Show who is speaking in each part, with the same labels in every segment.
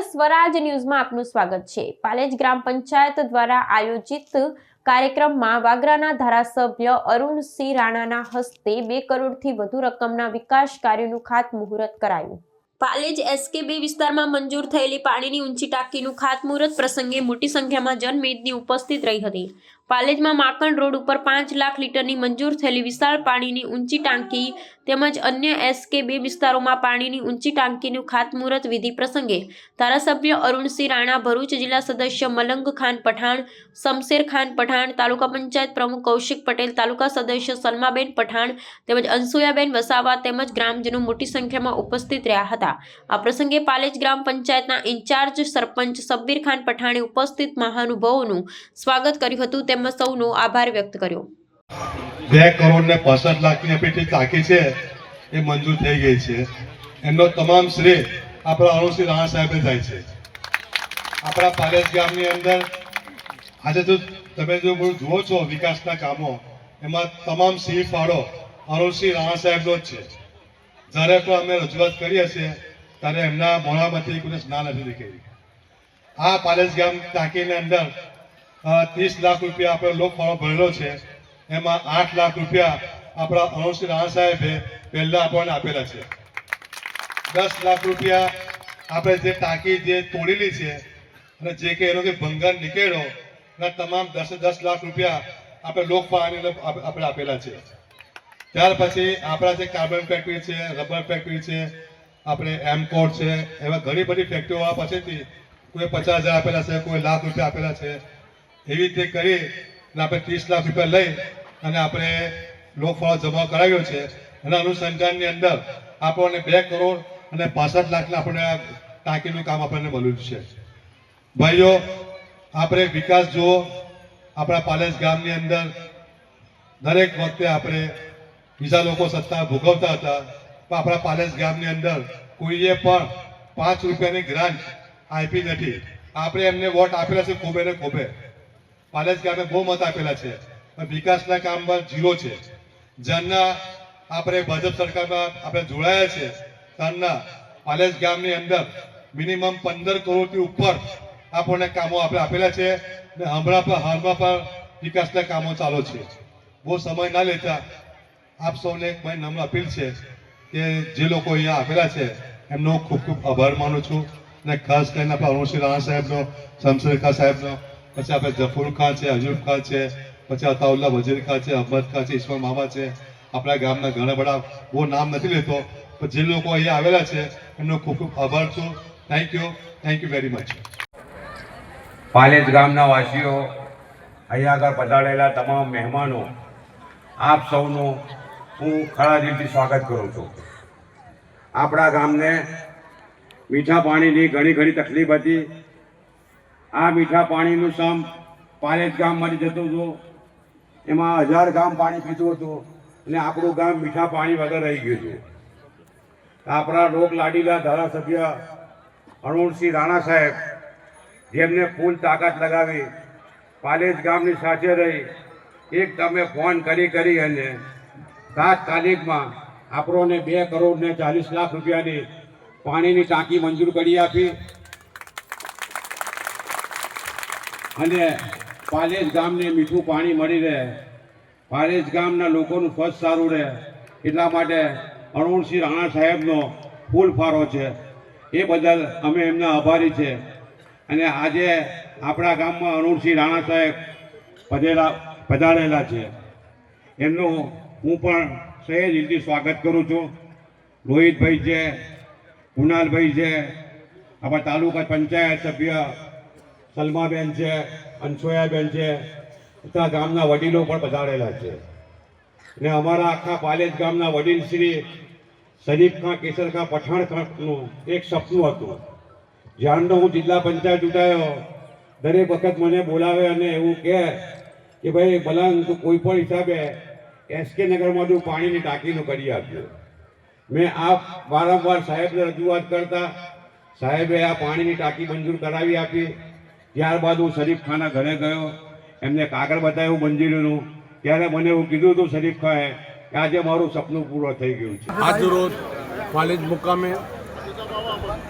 Speaker 1: સ્વરાજ ન્યૂઝમાં આપનું સ્વાગત છે. પાલેજ ગ્રામ પંચાયત દ્વારા આયોજિત કાર્યક્રમમાં વાગરાના ધારાસભ્ય અરુણસિંહ રાણાના હસ્તે બે કરોડથી વધુ રકમના વિકાસ કાર્યનું ખાતમુહૂર્ત કરાયું. પાલેજ એસકેબી વિસ્તારમાં મંજૂર થયેલી પાણીની ઊંચી ટાંકીનું ખાતમુહૂર્ત પ્રસંગે મોટી સંખ્યામાં જનમેદની ઉપસ્થિત રહી હતી. પાલેજમાં માકણ રોડ ઉપર પાંચ લાખ લીટરની મંજૂર થયેલી વિશાળ પાણીની ઊંચી ટાંકી તેમજ અન્ય એસકેબી વિસ્તારોમાં પાણીની ઊંચી ટાંકીનું ખાતમુહૂર્ત વિધિ પ્રસંગે ધારાસભ્ય અરુણસિંહ રાણા, ભરૂચ જિલ્લા સદસ્ય મલંગ ખાન પઠાણ, શમશેર ખાન પઠાણ, તાલુકા પંચાયત પ્રમુખ કૌશિક પટેલ, તાલુકા સદસ્ય સલમાબેન પઠાણ તેમજ અંસુયાબેન વસાવા તેમજ ગ્રામજનો મોટી સંખ્યામાં ઉપસ્થિત રહ્યા હતા. આ પ્રસંગે પાલેજ ગ્રામ પંચાયતના ઇન્ચાર્જ સરપંચ સબ્બીર ખાન પઠાણે ઉપસ્થિત મહાનુભાવોનું સ્વાગત કર્યું હતું. તેમજ સૌનો આભાર વ્યક્ત કર્યો.
Speaker 2: બે કરોડ ને પાસઠ લાખની આપણી ટાંકી છે, એ મંજૂર થઈ ગઈ છે. એમનો તમામ શ્રેય આપણા અરુણસિંહ રાણા સાહેબે જાય છે. આપણા પાલેસ ગામની અંદર આજે જો તમે જો જુઓ છો વિકાસના કામો, એમાં તમામ સિંહ ફાળો અરુણસિંહ રાણા સાહેબનો જ છે. જ્યારે પણ અમે રજૂઆત કરીએ છીએ, ત્યારે એમના મોડામાંથી કોઈ સ્નાન નથી નીકળી. આ પાલેસ ગામ ટાંકીની અંદર ત્રીસ લાખ રૂપિયા આપણે લોક ફાળો ભરેલો છે. એમાં આઠ લાખ રૂપિયા આપણા અનુશ્રી રાણા સાહેબે પહેલા આપણને આપેલા છે. દસ લાખ રૂપિયા આપણે જે ટાંકી જે તોડેલી છે અને જે કે એનો કે ભંગાર નીકળ્યો, એના તમામ દસે દસ લાખ રૂપિયા આપણે લોક ફાળાની આપણે આપેલા છે. ત્યાર પછી આપણા જે કાર્બન ફેક્ટરી છે, રબર ફેક્ટરી છે, આપણે એમકોટ છે, એવા ઘણી બધી ફેક્ટરીઓ પાસેથી કોઈ પચાસ હજાર આપેલા છે, કોઈ લાખ રૂપિયા આપેલા છે. એવી રીતે કરી અને આપણે ત્રીસ લાખ રૂપિયા લઈ અને આપણે લોકફાળો જમા કરાવ્યો છે. અને અનુસંધાનની અંદર આપણને બે કરોડ અને પાસઠ લાખના આપણને આ ટાંકીનું કામ આપણને મળ્યું છે. ભાઈઓ, આપણે વિકાસ જુઓ. આપણા પાલેજ ગામની અંદર દરેક વખતે આપણે બીજા લોકો સત્તા ભોગવતા હતા. પણ આપણા પાલેજ ગામની અંદર કોઈએ પણ પાંચ રૂપિયાની ગ્રાન્ટ આપી નથી. આપણે એમને વોટ આપેલા છે ખોબે ને ખોબે. પાલેજ ગામે બહુ મત આપેલા છે. પણ વિકાસના કામમાં ઝીરો છે. જ્યારના આપણે ભાજપ સરકારમાં આપણે જોડાયા છે. ત્યારના પાલેજ ગામની અંદર મિનિમમ પંદર કરોડથી ઉપર આપણને કામો આપણે આપેલા છે ને હમણાં પણ, હાલમાં પણ વિકાસના કામો ચાલુ છે. બહુ સમય ના લેતા આપ સૌને એક મારી નમ્ર અપીલ છે કે જે લોકો અહીંયા આપેલા છે, એમનો ખૂબ ખૂબ આભાર માનું છું. અને ખાસ કરીને આપણા અરુણસિંહ રાણા સાહેબનો શમશેર ખા સાહેબનો પછી આપણે જફુર ખાન છે અજૂબ ખાન છે, પછી અતાઉલ્લા વજીર ખાન છે, અહમદ ખાન છે, ઈશ્વર મામા છે. આપણા ગામના ઘણા બધા, બહુ નામ નથી લેતો, પણ જે લોકો અહીંયા આવેલા છે, એમનો ખૂબ ખૂબ આભાર છું. Thank you thank you very much
Speaker 3: Palej ગામના વાસીઓ, અહીંયા આગળ પધારેલા તમામ મહેમાનો, આપ સૌનું હું ખરા દિલથી સ્વાગત કરું છું. આપણા ગામને મીઠા પાણીની ઘણી ઘણી તકલીફ હતી. આ મીઠા પાણીનું સમ પાલેજ ગામમાંથી જતું હતું. એમાં હજાર ગામ પાણી પીતું હતું અને આપણું ગામ મીઠા પાણી વગર રહી ગયું છે આપણા રોગ લાડીલા ધારાસભ્ય અરુણસિંહ રાણા સાહેબ જેમને ફૂલ તાકાત લગાવી પાલેજ ગામની સાથે રહી એક તમે ફોન કરી કરી અને તાત્કાલિકમાં આપણોને બે કરોડ ને ચાલીસ લાખ રૂપિયાની પાણીની ટાંકી મંજૂર કરી આપી. અને પાલેજ ગામને મીઠું પાણી મળી રહે. પાલેજ ગામના લોકોનું સ્વચ્છ સારું રહે. એટલા માટે અરુણસિંહ રાણા સાહેબનો ફૂલ ફાળો છે. એ બદલ અમે એમના આભારી છે. અને આજે આપણા ગામમાં અરુણસિંહ રાણા સાહેબ પધેલા, પધારેલા છે. એમનું હું પણ સહેજ દિલથી સ્વાગત કરું છું. રોહિતભાઈ છે, કુણાલભાઈ છે, આપણા તાલુકા પંચાયત સભ્ય સલમાબેન છે, અનસોયાબેન છે ત્યાં ગામના વડીલો પણ પધારેલા છે. ને અમારા આખા પાલેજ ગામના વડીલ શ્રી શરીફ ખાં, કેસર ખાં, પઠાણ ખાંનું એક સપનું હતું. જ્યારનો હું જિલ્લા પંચાયત ચૂંટાયો, દરેક વખત મને બોલાવે અને એવું કહે કે ભાઈ બલંગ તું કોઈ પણ હિસાબે એસકે નગરમાં તું પાણીની ટાંકીનું કરી આપ્યું મેં આ વારંવાર સાહેબને રજૂઆત કરતા, સાહેબે આ પાણીની ટાંકી મંજૂર કરાવી આપી. ત્યારબાદ હું શરીફ ખાના ઘરે ગયો. એમને કાગળ બતાવ્યું મંજીરનું. ત્યારે મને એવું કીધું હતું શરીફ ખાએ કે આજે મારું સપનું પૂરું થઈ ગયું છે.
Speaker 4: આજરોજ પાલેજ મુકામે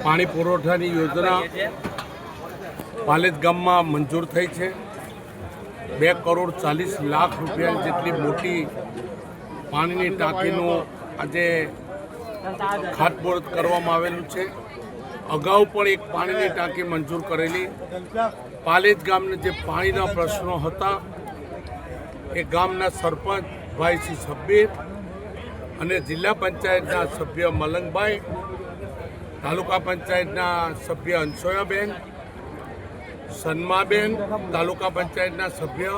Speaker 4: પાણી પુરવઠાની યોજના પાલેજ ગામમાં મંજૂર થઈ છે. બે કરોડ ચાલીસ લાખ રૂપિયા જેટલી મોટી પાણીની ટાંકીનું આજે ખાતમુહૂર્ત કરવામાં આવેલું છે. અગાઉ પણ એક પાણીની ટાંકી મંજૂર કરેલી. પાલેજ ગામને જે પાણીના પ્રશ્નો હતા, એ ગામના સરપંચ ભાઈ શ્રી સબ્બીર અને જિલ્લા પંચાયતના સભ્ય મલંગભાઈ તાલુકા પંચાયતના સભ્ય અંશોયાબેન, સન્માબેન, તાલુકા પંચાયતના સભ્ય.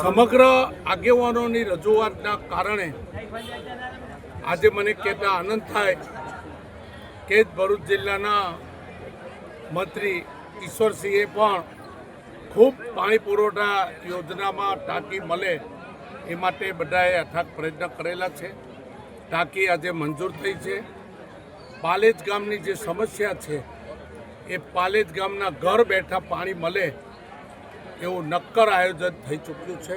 Speaker 4: સમગ્ર આગેવાનોની રજૂઆતના કારણે આજે મને કહેતા આનંદ થાય કે ભરૂચ જિલ્લાના મંત્રી ઈશ્વરસિંહે પણ ખૂબ પાણી પુરવઠા યોજનામાં ટાંકી મળે એ માટે બધાએ અથાગ પ્રયત્ન કરેલા છે. ટાંકી આજે મંજૂર થઈ છે. પાલેજ ગામની જે સમસ્યા છે, એ પાલેજ ગામના ઘર બેઠા પાણી મળે એવું નક્કર આયોજન થઈ ચૂક્યું છે.